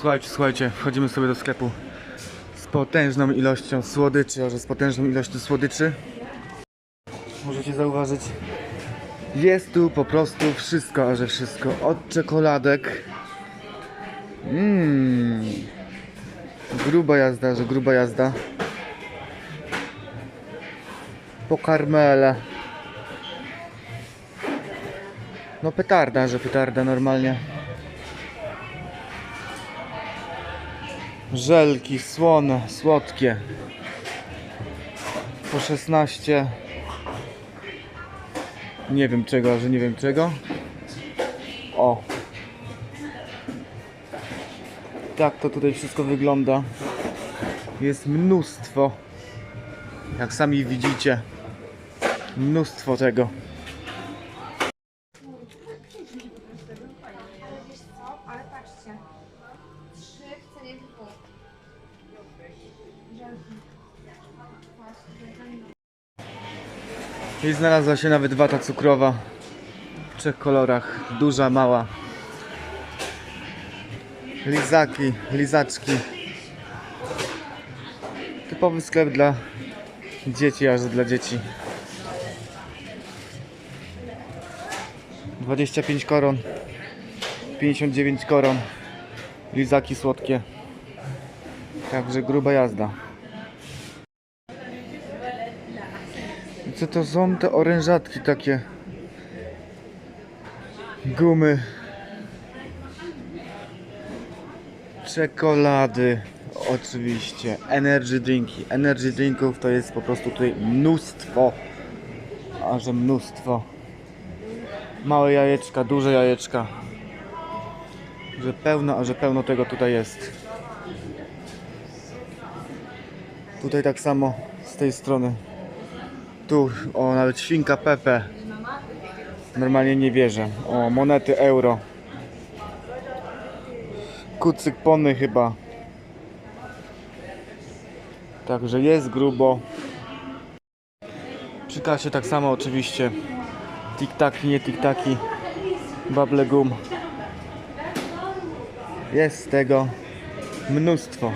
Słuchajcie, słuchajcie, wchodzimy sobie do sklepu z potężną ilością słodyczy, a że z potężną ilością słodyczy możecie zauważyć jest tu po prostu wszystko, a że wszystko od czekoladek. Mmm Gruba jazda, że gruba jazda. Po karmele. No petarda, że petarda normalnie Żelki słone, słodkie. Po 16. Nie wiem czego, że nie wiem czego. O. Tak to tutaj wszystko wygląda. Jest mnóstwo. Jak sami widzicie. Mnóstwo tego. Ale patrzcie. I znalazła się nawet wata cukrowa. W trzech kolorach. Duża, mała. Lizaki, lizaczki. Typowy sklep dla dzieci, aż dla dzieci. 25 koron. 59 koron. Lizaki słodkie. Także gruba jazda. Co to są te orężatki takie? Gumy. Czekolady. Oczywiście. Energy drinki. Energy drinków to jest po prostu tutaj mnóstwo. A że mnóstwo. Małe jajeczka, duże jajeczka. Że pełno, a że pełno tego tutaj jest. Tutaj tak samo z tej strony. Tu, o, nawet świnka Pepe. Normalnie nie wierzę. O, monety euro. Kucyk pony chyba. Także jest grubo. Przy kasie tak samo oczywiście. Tiktaki, nie tiktaki. Bubble gum. Jest tego mnóstwo.